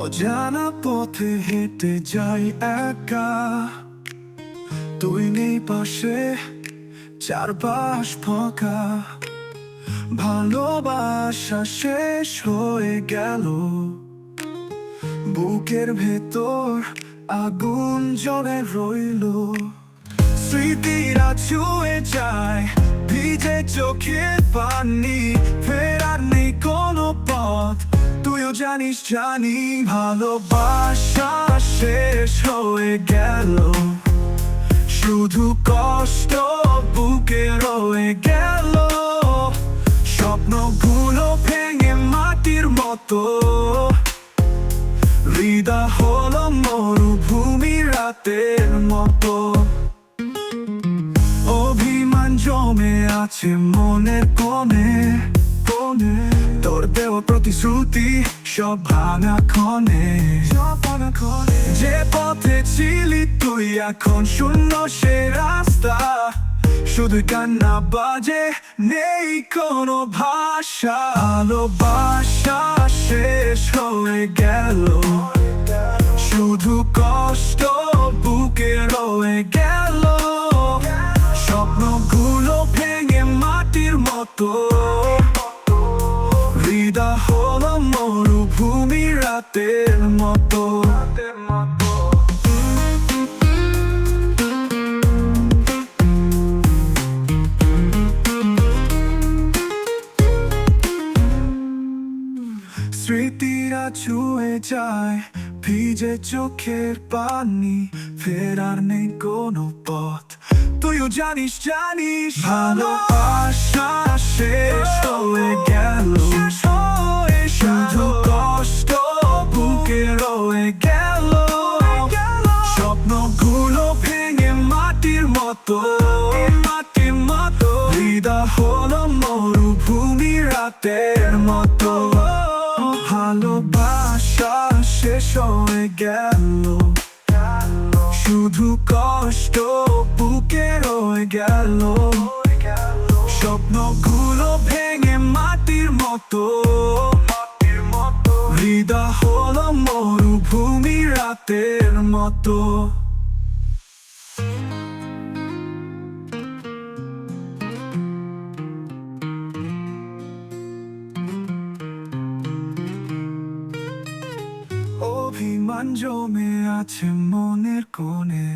অজানা পথে হেঁটে যাই একা। তুই নেই পাশে, চারপাশ ফাঁকা। ভালোবাসা শেষ হয়ে গেল। বুকের ভেতর আগুন জ্বলে রইল। স্মৃতিরা ছুঁয়ে যায়, ভিজে চোখের পানি। ফেরার নেই কোনো পথ জানিস, জানি ভালোবাসা শেষ হয়ে গেল। শুধু কষ্ট বুকে রয়ে গেল। স্বপ্নগুলো ভেঙে মাটির মতো। হৃদয় হলো মরুভূমি রাতের মতো। অভিমান জমে আছে মনের কোণে। কোণে তোর দেওয়া প্রতিশ্রুতি সব ভাঙা ক্ষণে যে পথে ছিলি তুই এখন শূন্য, সে রাস্তা শুধু কান্না বাজে, নেই কোনো ভাষা। ভালোবাসা শেষ হয়ে গেল, শুধু কষ্ট বুকে রয়ে গেল। হৃদয় হলো মরুভূমি রাতের মতো। স্মৃতিরা ছুঁয়ে যায় ভিজে চোখের পানি ফেরার নেই কোনো পথ। তুইও জানিস জানিস ভালোবাসা মতো মাটির মতো হৃদয় হলো মরুভূমি রাতের মতো। ভালোবাসা শেষ হয়ে গেল, শুধু কষ্ট বুকে রয়ে গেল। স্বপ্নগুলো ভেঙে মাটির মতো হৃদয় হলো মরুভূমি রাতের মতো। অভিমান জমে আছে মনের কোণে